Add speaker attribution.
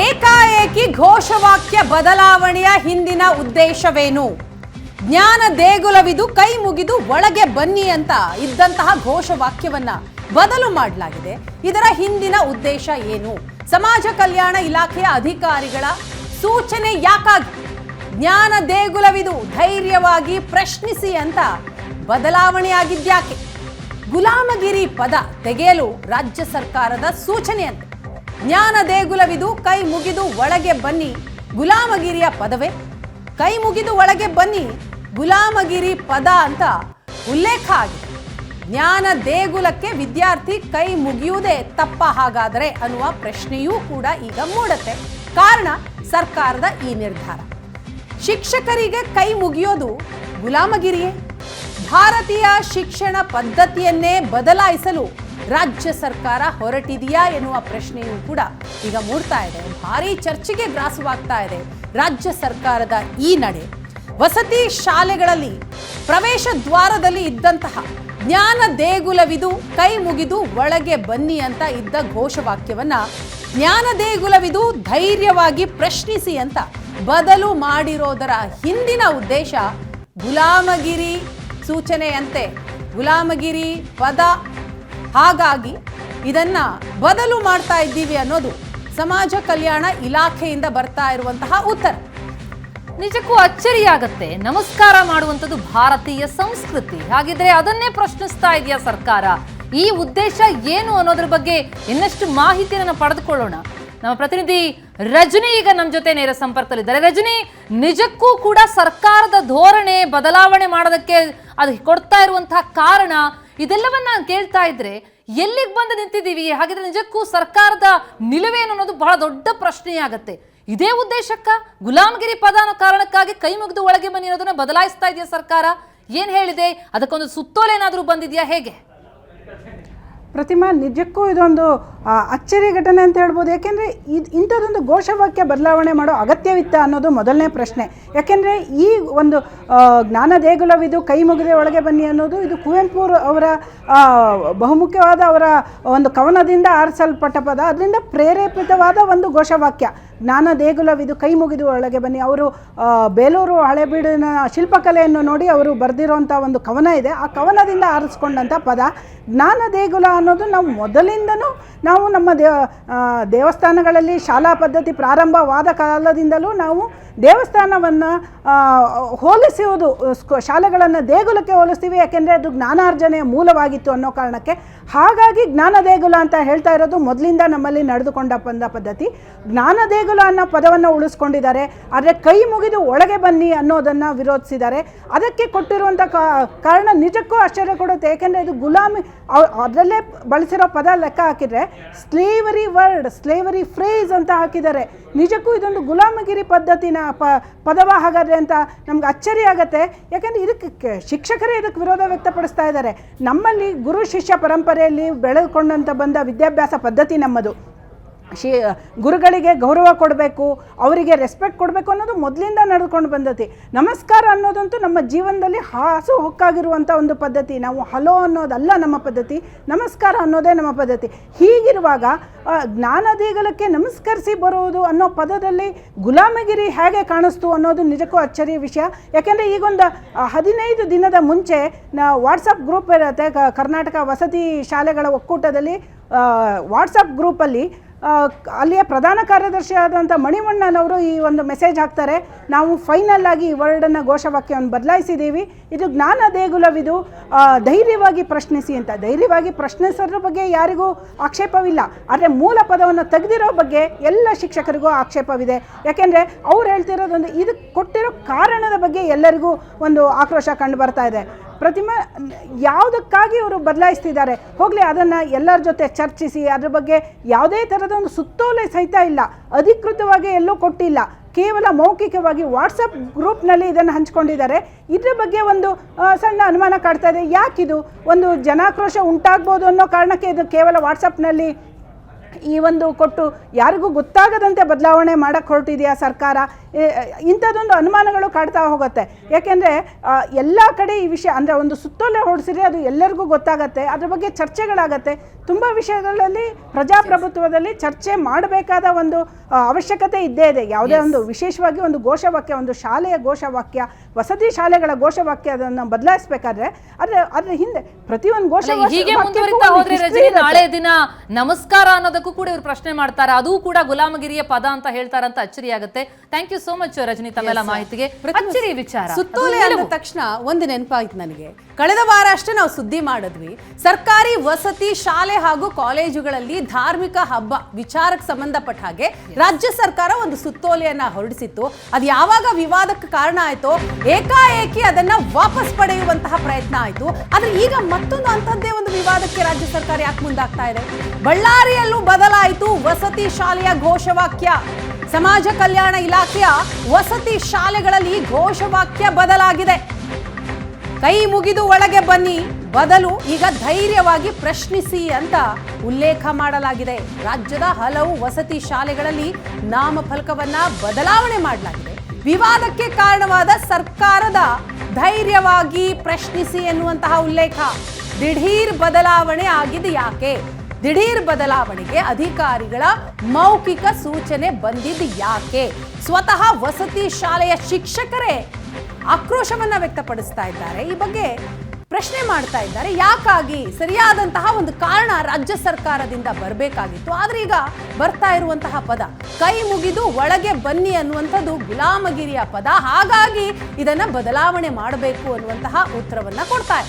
Speaker 1: ಏಕಾಏಕಿ ಘೋಷವಾಕ್ಯ ಬದಲಾವಣೆಯ ಹಿಂದಿನ ಉದ್ದೇಶವೇನು? ಜ್ಞಾನ ದೇಗುಲವಿದು ಕೈ ಮುಗಿದು ಒಳಗೆ ಬನ್ನಿ ಅಂತ ಇದ್ದಂತಹ ಘೋಷವಾಕ್ಯವನ್ನ ಬದಲು ಮಾಡಲಾಗಿದೆ. ಇದರ ಹಿಂದಿನ ಉದ್ದೇಶ ಏನು? ಸಮಾಜ ಕಲ್ಯಾಣ ಇಲಾಖೆಯ ಅಧಿಕಾರಿಗಳ ಸೂಚನೆ ಯಾಕಾಗಿ? ಜ್ಞಾನ ದೇಗುಲವಿದು ಧೈರ್ಯವಾಗಿ ಪ್ರಶ್ನಿಸಿ ಅಂತ ಬದಲಾವಣೆಯಾಗಿದ್ಯಾಕೆ ಗುಲಾಮಗಿರಿ ಪದ ತೆಗೆಯಲು ರಾಜ್ಯ ಸರ್ಕಾರದ ಸೂಚನೆಯಂತೆ. ಜ್ಞಾನ ದೇಗುಲವಿದು, ಕೈ ಮುಗಿದು ಒಳಗೆ ಬನ್ನಿ. ಗುಲಾಮಗಿರಿಯ ಪದವೇ. ಕೈ ಮುಗಿದು ಒಳಗೆ ಬನ್ನಿ. ಗುಲಾಮಗಿರಿ ಪದ ಅಂತ ಉಲ್ಲೇಖ ಆಗಿದೆ. ಜ್ಞಾನ ದೇಗುಲಕ್ಕೆ ವಿದ್ಯಾರ್ಥಿ ಕೈ ಮುಗಿಯುವುದೇ ತಪ್ಪ ಹಾಗಾದರೆ ಅನ್ನುವ ಪ್ರಶ್ನೆಯೂ ಕೂಡ ಈಗ ಮೂಡತ್ತೆ. ಕಾರಣ, ಸರ್ಕಾರದ ಈ ನಿರ್ಧಾರ. ಶಿಕ್ಷಕರಿಗೆ ಕೈ ಮುಗಿಯೋದು ಗುಲಾಮಗಿರಿಯೇ. ಭಾರತೀಯ ಶಿಕ್ಷಣ ಪದ್ಧತಿಯನ್ನೇ ಬದಲಾಯಿಸಲು ರಾಜ್ಯ ಸರ್ಕಾರ ಹೊರಟಿದೆಯಾ ಎನ್ನುವ ಪ್ರಶ್ನೆಯೂ ಕೂಡ ಈಗ ಮೂಡ್ತಾ ಇದೆ. ಭಾರಿ ಚರ್ಚೆಗೆ ಗ್ರಾಸವಾಗ್ತಾ ಇದೆ ರಾಜ್ಯ ಸರ್ಕಾರದ ಈ ನಡೆ. ವಸತಿ ಶಾಲೆಗಳಲ್ಲಿ ಪ್ರವೇಶ ದ್ವಾರದಲ್ಲಿ ಇದ್ದಂತಹ ಜ್ಞಾನ ದೇಗುಲವಿದು, ಕೈ ಮುಗಿದು ಒಳಗೆ ಬನ್ನಿ ಅಂತ ಇದ್ದ ಘೋಷವಾಕ್ಯವನ್ನ ಜ್ಞಾನ ದೇಗುಲವಿದು ಧೈರ್ಯವಾಗಿ ಪ್ರಶ್ನಿಸಿ ಅಂತ ಬದಲು ಮಾಡಿರೋದರ ಹಿಂದಿನ ಉದ್ದೇಶ ಗುಲಾಮಗಿರಿ ಸೂಚನೆಯಂತೆ. ಗುಲಾಮಗಿರಿ ಪದ ಹಾಗಾಗಿ ಇದನ್ನ ಬದಲು ಮಾಡ್ತಾ ಇದ್ದೀವಿ ಅನ್ನೋದು ಸಮಾಜ ಕಲ್ಯಾಣ ಇಲಾಖೆಯಿಂದ ಬರ್ತಾ ಇರುವಂತಹ ಉತ್ತರ.
Speaker 2: ನಿಜಕ್ಕೂ ಅಚ್ಚರಿಯಾಗತ್ತೆ. ನಮಸ್ಕಾರ ಮಾಡುವಂಥದ್ದು ಭಾರತೀಯ ಸಂಸ್ಕೃತಿ. ಹಾಗಿದ್ರೆ ಅದನ್ನೇ ಪ್ರಶ್ನಿಸ್ತಾ ಇದೆಯಾ ಸರ್ಕಾರ? ಈ ಉದ್ದೇಶ ಏನು ಅನ್ನೋದ್ರ ಬಗ್ಗೆ ಇನ್ನಷ್ಟು ಮಾಹಿತಿಯನ್ನು ಪಡೆದುಕೊಳ್ಳೋಣ. ನಮ್ಮ ಪ್ರತಿನಿಧಿ ರಜನಿ ಈಗ ನಮ್ಮ ಜೊತೆ ನೇರ ಸಂಪರ್ಕದಲ್ಲಿದ್ದಾರೆ. ರಜನಿ, ನಿಜಕ್ಕೂ ಕೂಡ ಸರ್ಕಾರದ ಧೋರಣೆ ಬದಲಾವಣೆ ಮಾಡೋದಕ್ಕೆ ಅದು ಕೊಡ್ತಾ ಇರುವಂತಹ ಕಾರಣ ಇದೆಲ್ಲವನ್ನ ಕೇಳ್ತಾ ಇದ್ರೆ ಎಲ್ಲಿಗೆ ಬಂದು ನಿಂತಿದ್ದೀವಿ? ಹಾಗಿದ್ರೆ ನಿಜಕ್ಕೂ ಸರ್ಕಾರದ ನಿಲುವೇನು ಅನ್ನೋದು ಬಹಳ ದೊಡ್ಡ ಪ್ರಶ್ನೆಯಾಗತ್ತೆ ಇದೇ ಉದ್ದೇಶಕ್ಕ ಗುಲಾಮಗಿರಿ ಪದ ಅನ್ನೋ ಕಾರಣಕ್ಕಾಗಿ ಕೈ ಮುಗಿದು ಒಳಗೆ ಬನ್ನಿ ಅನ್ನೋದನ್ನ ಬದಲಾಯಿಸ್ತಾ ಇದೆಯಾ ಸರ್ಕಾರ? ಏನ್ ಹೇಳಿದೆ? ಅದಕ್ಕೊಂದು ಸುತ್ತೋಲೆ ಏನಾದರೂ ಬಂದಿದೆಯಾ ಹೇಗೆ?
Speaker 3: ಪ್ರತಿಮಾ ನಿಜಕ್ಕೂ ಇದೊಂದು ಅಚ್ಚರಿ ಘಟನೆ ಅಂತ ಹೇಳ್ಬೋದು. ಯಾಕೆಂದರೆ ಇದು, ಇಂಥದ್ದೊಂದು ಘೋಷವಾಕ್ಯ ಬದಲಾವಣೆ ಮಾಡೋ ಅಗತ್ಯವಿತ್ತ ಅನ್ನೋದು ಮೊದಲನೇ ಪ್ರಶ್ನೆ. ಯಾಕೆಂದರೆ ಈ ಒಂದು ಜ್ಞಾನ ದೇಗುಲವಿದು ಕೈ ಮುಗಿದೆ ಒಳಗೆ ಬನ್ನಿ ಅನ್ನೋದು ಇದು ಕುವೆಂಪು ಅವರ ಬಹುಮುಖ್ಯವಾದ ಅವರ ಒಂದು ಕವನದಿಂದ ಆರಿಸಲ್ಪಟ್ಟ ಪದ. ಅದರಿಂದ ಪ್ರೇರೇಪಿತವಾದ ಒಂದು ಘೋಷವಾಕ್ಯ. ಜ್ಞಾನ ದೇಗುಲವಿದು ಕೈ ಮುಗಿದು ಒಳಗೆ ಬನ್ನಿ. ಅವರು ಬೇಲೂರು ಹಳೆಬೀಡಿನ ಶಿಲ್ಪಕಲೆಯನ್ನು ನೋಡಿ ಅವರು ಬರೆದಿರೋಂಥ ಒಂದು ಕವನ ಇದೆ. ಆ ಕವನದಿಂದ ಆರಿಸ್ಕೊಂಡಂಥ ಪದ, ಜ್ಞಾನ ದೇಗುಲ ಅನ್ನೋದು ನಾವು ಮೊದಲಿಂದನೂ ನಾವು ನಮ್ಮ ದೇವ ದೇವಸ್ಥಾನಗಳಲ್ಲಿ ಶಾಲಾ ಪದ್ಧತಿ ಪ್ರಾರಂಭವಾದ ಕಾಲದಿಂದಲೂ ನಾವು ದೇವಸ್ಥಾನವನ್ನು ಹೋಲಿಸುವುದು ಶಾಲೆಗಳನ್ನು ದೇಗುಲಕ್ಕೆ ಹೋಲಿಸ್ತೀವಿ, ಯಾಕೆಂದರೆ ಅದು ಜ್ಞಾನಾರ್ಜನೆಯ ಮೂಲವಾಗಿತ್ತು ಅನ್ನೋ ಕಾರಣಕ್ಕೆ. ಹಾಗಾಗಿ ಜ್ಞಾನ ದೇಗುಲ ಅಂತ ಹೇಳ್ತಾ ಇರೋದು ಮೊದಲಿಂದ ನಮ್ಮಲ್ಲಿ ನಡೆದುಕೊಂಡ ಬಂದ ಪದ್ಧತಿ. ಜ್ಞಾನ ದೇಗುಲ ಅನ್ನೋ ಪದವನ್ನು ಉಳಿಸ್ಕೊಂಡಿದ್ದಾರೆ. ಆದರೆ ಕೈ ಮುಗಿದು ಒಳಗೆ ಬನ್ನಿ ಅನ್ನೋದನ್ನು ವಿರೋಧಿಸಿದ್ದಾರೆ. ಅದಕ್ಕೆ ಕೊಟ್ಟಿರುವಂಥ ಕಾರಣ ನಿಜಕ್ಕೂ ಆಶ್ಚರ್ಯ ಕೊಡುತ್ತೆ. ಏಕೆಂದರೆ ಇದು ಗುಲಾಮಿ ಅದರಲ್ಲೇ ಬಳಸಿರೋ ಪದ ಲೆಕ್ಕ ಹಾಕಿದರೆ ಸ್ಲೇವರಿ ವರ್ಡ್ ಸ್ಲೇವರಿ ಫ್ರೇಸ್ ಅಂತ ಹಾಕಿದ್ದಾರೆ. ನಿಜಕ್ಕೂ ಇದೊಂದು ಗುಲಾಮಗಿರಿ ಪದ್ಧತಿನ ಪ, ಪದವ ಹಾಗಾದರೆ ಅಂತ ನಮ್ಗೆ ಅಚ್ಚರಿ ಆಗುತ್ತೆ. ಯಾಕಂದರೆ ಇದಕ್ಕೆ ಶಿಕ್ಷಕರೇ ಇದಕ್ಕೆ ವಿರೋಧ ವ್ಯಕ್ತಪಡಿಸ್ತಾ ಇದ್ದಾರೆ. ನಮ್ಮಲ್ಲಿ ಗುರು ಶಿಷ್ಯ ಪರಂಪರೆಯಲ್ಲಿ ಬೆಳೆದುಕೊಂಡಂತ ಬಂದ ವಿದ್ಯಾಭ್ಯಾಸ ಪದ್ಧತಿ ನಮ್ಮದು. ಶಿ ಗುರುಗಳಿಗೆ ಗೌರವ ಕೊಡಬೇಕು, ಅವರಿಗೆ ರೆಸ್ಪೆಕ್ಟ್ ಕೊಡಬೇಕು ಅನ್ನೋದು ಮೊದಲಿಂದ ನಡೆದುಕೊಂಡು ಬಂದತಿ ನಮಸ್ಕಾರ ಅನ್ನೋದಂತೂ ನಮ್ಮ ಜೀವನದಲ್ಲಿ ಹಾಸು ಹೊಕ್ಕಾಗಿರುವಂಥ ಒಂದು ಪದ್ಧತಿ. ನಾವು ಹಲೋ ಅನ್ನೋದಲ್ಲ ನಮ್ಮ ಪದ್ಧತಿ, ನಮಸ್ಕಾರ ಅನ್ನೋದೇ ನಮ್ಮ ಪದ್ಧತಿ. ಹೀಗಿರುವಾಗ ಜ್ಞಾನದೀಗಲಕ್ಕೆ ಜ್ಞಾನ ದೇಗುಲಕ್ಕೆ ನಮಸ್ಕರಿಸಿ ಬರುವುದು ಅನ್ನೋ ಪದದಲ್ಲಿ ಗುಲಾಮಗಿರಿ ಹೇಗೆ ಕಾಣಿಸ್ತು ಅನ್ನೋದು ನಿಜಕ್ಕೂ ಅಚ್ಚರಿಯ ವಿಷಯ. ಯಾಕೆಂದರೆ ಈಗೊಂದು ಹದಿನೈದು ದಿನದ ಮುಂಚೆ ನಾ ವಾಟ್ಸಪ್ ಗ್ರೂಪ್ ಇರುತ್ತೆ ಕರ್ನಾಟಕ ವಸತಿ ಶಾಲೆಗಳ ಒಕ್ಕೂಟದಲ್ಲಿ ವಾಟ್ಸಪ್ ಗ್ರೂಪಲ್ಲಿ ಅಲ್ಲಿಯ ಪ್ರಧಾನ ಕಾರ್ಯದರ್ಶಿ ಆದಂಥ ಮಣಿವಣ್ಣನವರು ಈ ಒಂದು ಮೆಸೇಜ್ ಹಾಕ್ತಾರೆ. ನಾವು ಫೈನಲ್ ಆಗಿ ಈ ವರ್ಡನ್ನು ಘೋಷವಾಕ್ಯವನ್ನು ಬದಲಾಯಿಸಿದ್ದೀವಿ. ಇದು ಜ್ಞಾನ ದೇಗುಲವಿದು. ಧೈರ್ಯವಾಗಿ ಪ್ರಶ್ನಿಸಿ ಅಂತ. ಧೈರ್ಯವಾಗಿ ಪ್ರಶ್ನಿಸೋದ್ರ ಬಗ್ಗೆ ಯಾರಿಗೂ ಆಕ್ಷೇಪವಿಲ್ಲ. ಆದರೆ ಮೂಲ ಪದವನ್ನು ತೆಗೆದಿರೋ ಬಗ್ಗೆ ಎಲ್ಲ ಶಿಕ್ಷಕರಿಗೂ ಆಕ್ಷೇಪವಿದೆ. ಯಾಕೆಂದರೆ ಅವ್ರು ಹೇಳ್ತಿರೋದೊಂದು ಇದಕ್ಕೆ ಕೊಟ್ಟಿರೋ ಕಾರಣದ ಬಗ್ಗೆ ಎಲ್ಲರಿಗೂ ಒಂದು ಆಕ್ರೋಶ ಕಂಡು ಬರ್ತಾ ಇದೆ. ಪ್ರತಿಮಾ, ಯಾವುದಕ್ಕಾಗಿ ಅವರು ಬದಲಾಯಿಸ್ತಿದ್ದಾರೆ? ಹೋಗಲಿ, ಅದನ್ನು ಎಲ್ಲರ ಜೊತೆ ಚರ್ಚಿಸಿ, ಅದ್ರ ಬಗ್ಗೆ ಯಾವುದೇ ಥರದ ಒಂದು ಸುತ್ತೋಲೆ ಸಹಿತ ಇಲ್ಲ. ಅಧಿಕೃತವಾಗಿ ಎಲ್ಲೂ ಕೊಟ್ಟಿಲ್ಲ. ಕೇವಲ ಮೌಖಿಕವಾಗಿ ವಾಟ್ಸಪ್ ಗ್ರೂಪ್ನಲ್ಲಿ ಇದನ್ನು ಹಂಚ್ಕೊಂಡಿದ್ದಾರೆ. ಇದ್ರ ಬಗ್ಗೆ ಒಂದು ಸಣ್ಣ ಅನುಮಾನ ಕಾಡ್ತಾ ಇದೆ. ಯಾಕಿದು? ಒಂದು ಜನಾಕ್ರೋಶ ಉಂಟಾಗ್ಬೋದು ಅನ್ನೋ ಕಾರಣಕ್ಕೆ ಇದು ಕೇವಲ ವಾಟ್ಸಪ್ನಲ್ಲಿ ಈ ಒಂದು ಕೊಟ್ಟು ಯಾರಿಗೂ ಗೊತ್ತಾಗದಂತೆ ಬದಲಾವಣೆ ಮಾಡಕ್ಕೆ ಹೊರಟಿದೆಯಾ ಸರ್ಕಾರ? ಇಂಥದ್ದೊಂದು ಅನುಮಾನಗಳು ಕಾಡ್ತಾ ಹೋಗುತ್ತೆ. ಯಾಕೆಂದರೆ ಎಲ್ಲ ಕಡೆ ಈ ವಿಷಯ ಅಂದರೆ ಒಂದು ಸುತ್ತೋಲೆ ಹೊಡಿಸಿದ್ರೆ ಅದು ಎಲ್ಲರಿಗೂ ಗೊತ್ತಾಗತ್ತೆ ಅದ್ರ ಬಗ್ಗೆ ಚರ್ಚೆಗಳಾಗತ್ತೆ. ತುಂಬ ವಿಷಯಗಳಲ್ಲಿ ಪ್ರಜಾಪ್ರಭುತ್ವದಲ್ಲಿ ಚರ್ಚೆ ಮಾಡಬೇಕಾದ ಒಂದು ಅವಶ್ಯಕತೆ ಇದ್ದೇ ಇದೆ. ಯಾವುದೇ ಒಂದು ವಿಶೇಷವಾಗಿ ಒಂದು ಘೋಷವಾಕ್ಯ ಒಂದು ಶಾಲೆಯ ಘೋಷವಾಕ್ಯ ವಸತಿ ಶಾಲೆಗಳ ಘೋಷವಾಕ್ಯ ಅದನ್ನು ಬದಲಾಯಿಸಬೇಕಾದ್ರೆ ಅದ್ರ ಅದ್ರ ಹಿಂದೆ ಪ್ರತಿಯೊಂದು
Speaker 2: ಘೋಷವಾಕ್ಯ ನಾಳೆ ದಿನ ನಮಸ್ಕಾರ ಅನ್ನೋದಕ್ಕೂ ಕೂಡ ಇವರು ಪ್ರಶ್ನೆ ಮಾಡ್ತಾರೆ. ಅದು ಕೂಡ ಗುಲಾಮಗಿರಿಯ ಪದ ಅಂತ ಹೇಳ್ತಾರಂತ ಅಚ್ಚರಿಯಾಗುತ್ತೆ. Thank you so much Rajani ತಮ್ಮೆಲ್ಲ ಮಾಹಿತಿಗೆ ಅಚ್ಚರಿ ವಿಚಾರ.
Speaker 1: ಸುತ್ತೋಲೆ
Speaker 2: ಅಂದ
Speaker 1: ತಕ್ಷಣ ಒಂದು ನೆನಪಾಯ್ತು ನನಗೆ. ಕಳೆದ ವಾರ ಅಷ್ಟೇ ನಾವು ಸುದ್ದಿ ಮಾಡಿದ್ವಿ. ಸರ್ಕಾರಿ ವಸತಿ ಶಾಲೆ ಹಾಗೂ ಕಾಲೇಜುಗಳಲ್ಲಿ ಧಾರ್ಮಿಕ ಹಬ್ಬ ವಿಚಾರಕ್ಕೆ ಸಂಬಂಧಪಟ್ಟ ಹಾಗೆ ರಾಜ್ಯ ಸರ್ಕಾರ ಒಂದು ಸುತ್ತೋಲೆಯನ್ನ ಹೊರಡಿಸಿತ್ತು. ಅದು ಯಾವಾಗ ವಿವಾದಕ್ಕೆ ಕಾರಣ ಆಯ್ತೋ ಏಕಾಏಕಿ ಅದನ್ನ ವಾಪಸ್ ಪಡೆಯುವಂತಹ ಪ್ರಯತ್ನ ಆಯ್ತು. ಆದ್ರೆ ಈಗ ಮತ್ತೊಂದು ಅಂತದ್ದೇ ಒಂದು ವಿವಾದಕ್ಕೆ ರಾಜ್ಯ ಸರ್ಕಾರ ಯಾಕೆ ಮುಂದಾಗ್ತಾ ಇದೆ? ಬಳ್ಳಾರಿಯಲ್ಲೂ ಬದಲಾಯಿತು ವಸತಿ ಶಾಲೆಯ ಘೋಷವಾಕ್ಯ. ಸಮಾಜ ಕಲ್ಯಾಣ ಇಲಾಖೆಯ ವಸತಿ ಶಾಲೆಗಳಲ್ಲಿ ಘೋಷವಾಕ್ಯ ಬದಲಾಗಿದೆ. ಕೈ ಮುಗಿದು ಒಳಗೆ ಬನ್ನಿ, ಬದಲು ಈಗ ಧೈರ್ಯವಾಗಿ ಪ್ರಶ್ನಿಸಿ ಅಂತ ಉಲ್ಲೇಖ ಮಾಡಲಾಗಿದೆ. ರಾಜ್ಯದ ಹಲವು ವಸತಿ ಶಾಲೆಗಳಲ್ಲಿ ನಾಮಫಲಕವನ್ನ ಬದಲಾವಣೆ ಮಾಡಲಾಗಿದೆ. ವಿವಾದಕ್ಕೆ ಕಾರಣವಾದ ಸರ್ಕಾರದ ಧೈರ್ಯವಾಗಿ ಪ್ರಶ್ನಿಸಿ ಎನ್ನುವಂತಹ ಉಲ್ಲೇಖ. ದಿಢೀರ್ ಬದಲಾವಣೆ ಆಗಿದೆ ಯಾಕೆ? ದಿಢೀರ್ ಬದಲಾವಣೆಗೆ ಅಧಿಕಾರಿಗಳ ಮೌಖಿಕ ಸೂಚನೆ ಬಂದಿದ್ದು ಯಾಕೆ? ಸ್ವತಃ ವಸತಿ ಶಾಲೆಯ ಶಿಕ್ಷಕರೇ ಆಕ್ರೋಶವನ್ನ ವ್ಯಕ್ತಪಡಿಸ್ತಾ ಇದ್ದಾರೆ. ಈ ಬಗ್ಗೆ ಪ್ರಶ್ನೆ ಮಾಡ್ತಾ ಇದ್ದಾರೆ. ಯಾಕಾಗಿ? ಸರಿಯಾದಂತಹ ಒಂದು ಕಾರಣ ರಾಜ್ಯ ಸರ್ಕಾರದಿಂದ ಬರಬೇಕಾಗಿತ್ತು. ಆದ್ರೆ ಈಗ ಬರ್ತಾ ಇರುವಂತಹ ಪದ, ಕೈ ಮುಗಿದು ಒಳಗೆ ಬನ್ನಿ ಅನ್ನುವಂಥದ್ದು ಗುಲಾಮಗಿರಿಯ ಪದ. ಹಾಗಾಗಿ ಇದನ್ನ ಬದಲಾವಣೆ ಮಾಡಬೇಕು ಅನ್ನುವಂತಹ ಉತ್ತರವನ್ನ
Speaker 4: ಕೊಡ್ತಾರೆ